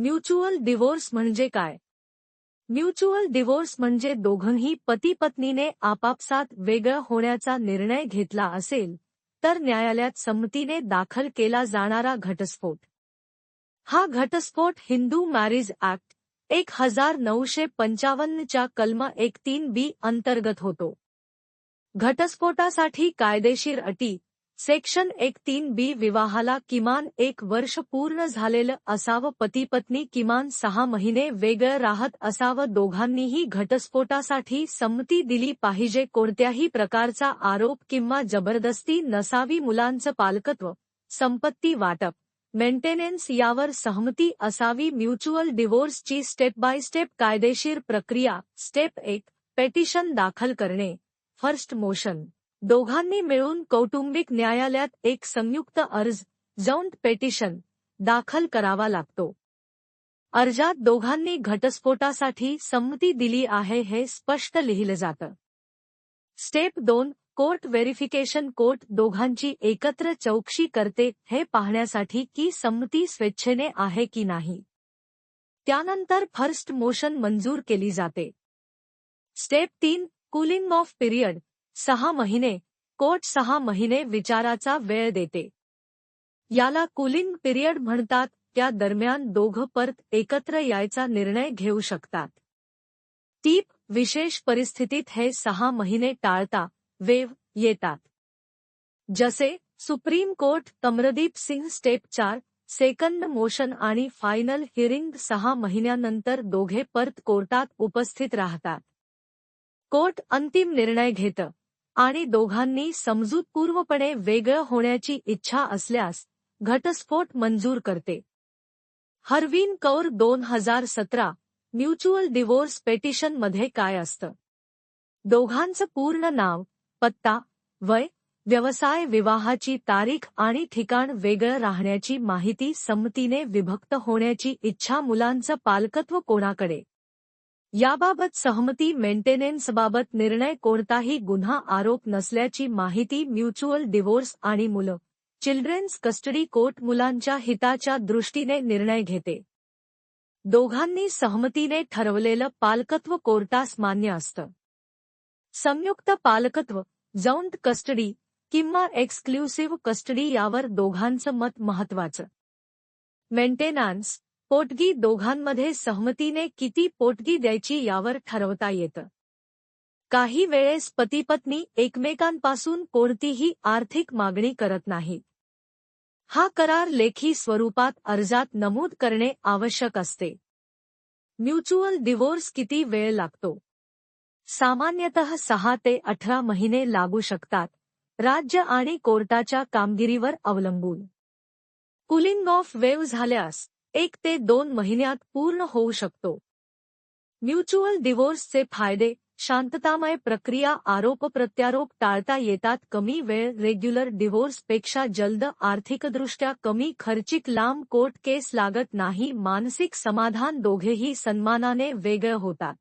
Mutual divorce म्हणजे काय? Mutual divorce म्हणजे दोघंही पती पत्नीने आपापसात वेगळं होण्याचा निर्णय घेतला असेल तर न्यायालयात संमतीने दाखल केला जाणारा घटस्फोट. हा घटस्फोट हिंदू मॅरेज ऍक्ट एक हजार नऊशे पंचावन्नच्या कलम एक तीन बी अंतर्गत होतो. घटस्फोटासाठी कायदेशीर अटी सेक्शन एक तीन बी विवाहाला किमान एक वर्ष पूर्ण झालेलं असावं. पती पत्नी किमान सहा महिने वेगळं राहत असावं. दोघांनीही घटस्फोटासाठी संमती दिली पाहिजे. कोणत्याही प्रकारचा आरोप किंवा जबरदस्ती नसावी. मुलांचं पालकत्व संपत्ती वाटप मेंटेनन्स यावर सहमती असावी. म्युच्युअल डिव्होर्सची स्टेप बाय स्टेप कायदेशीर प्रक्रिया स्टेप एक पेटिशन दाखल करणे फर्स्ट मोशन. दोघांनी मिळून कौटुंबिक न्यायालयात एक संयुक्त अर्ज जौंट पेटिशन दाखल करावा लागतो. अर्जात दोघांनी घटस्फोटासाठी संमती दिली आहे हे स्पष्ट लिहिलं जातं. स्टेप दोन कोर्ट व्हेरिफिकेशन कोर्ट दोघांची एकत्र चौकशी करते हे पाहण्यासाठी की संमती स्वेच्छेने आहे की नाही. त्यानंतर फर्स्ट मोशन मंजूर केली जाते. स्टेप तीन कूलिंग ऑफ पिरियड सहा महिने कोर्ट सहा महिने विचाराचा वेळ देते. याला कूलिंग पिरियड म्हणतात त्या दरम्यान दोघं परत एकत्र यायचा निर्णय घेऊ शकतात. टीप विशेष परिस्थितीत हे सहा महिने टाळता वेव येतात. जसे Supreme Court Kamardeep Singh step चार सेकंड मोशन आणि फायनल हिअरिंग सहा महिन्यानंतर दोघे परत कोर्टात उपस्थित राहतात. कोर्ट अंतिम निर्णय घेतं. आणि दोघांनी समजूतपूर्वपणे वेगळं होण्याची इच्छा असल्यास घटस्फोट मंजूर करते. हरवीन कौर दोन हजार सतरा म्युच्युअल डिव्होर्स पेटिशनमध्ये काय असतं? दोघांचं पूर्ण नाव पत्ता वय व्यवसाय विवाहाची तारीख आणि ठिकाण वेगळं राहण्याची माहिती संमतीने विभक्त होण्याची इच्छा मुलांचं पालकत्व कोणाकडे? याबाबत सहमती मेंटेनन्सबाबत निर्णय कोणताही गुन्हा आरोप नसल्याची माहिती म्युच्युअल डिव्होर्स आणि मुलं चिल्ड्रन्स कस्टडी कोर्ट मुलांच्या हिताच्या दृष्टीने निर्णय घेते. दोघांनी सहमतीने ठरवलेलं पालकत्व कोर्टास मान्य असतं. संयुक्त पालकत्व जॉईंट कस्टडी किंवा एक्सक्ल्युसिव्ह कस्टडी यावर दोघांचं मत महत्वाचं मेंटेनन्स पोटगी दोघांमध्ये सहमतीने किती पोटगी द्यायची यावर ठरवता येतं. काही वेळेस पतीपत्नी एकमेकांपासून कोणतीही आर्थिक मागणी करत नाहीत हा करार लेखी स्वरूपात अर्जात नमूद करणे आवश्यक असते. म्युच्युअल डिव्होर्स किती वेळ लागतो? सामान्यतः सहा ते अठरा महिने लागू शकतात राज्य आणि कोर्टाच्या कामगिरीवर अवलंबून. कुलिंग ऑफ वेव्ह झाल्यास एक ते दोन महिन्यात पूर्ण होऊ शकतो. म्युच्युअल डिव्होर्सचे फ़ायदे, शांततामय प्रक्रिया, आरोप प्रत्यारोप टाळता येतात. कमी वेळ, रेग्युलर डिव्होर्सपेक्षा जलद, आर्थिकदृष्ट्या कमी, खर्चिक, लांब कोर्ट केस लागत नाही. मानसिक समाधान दोघेही सन्मानाने वेगळं होतात.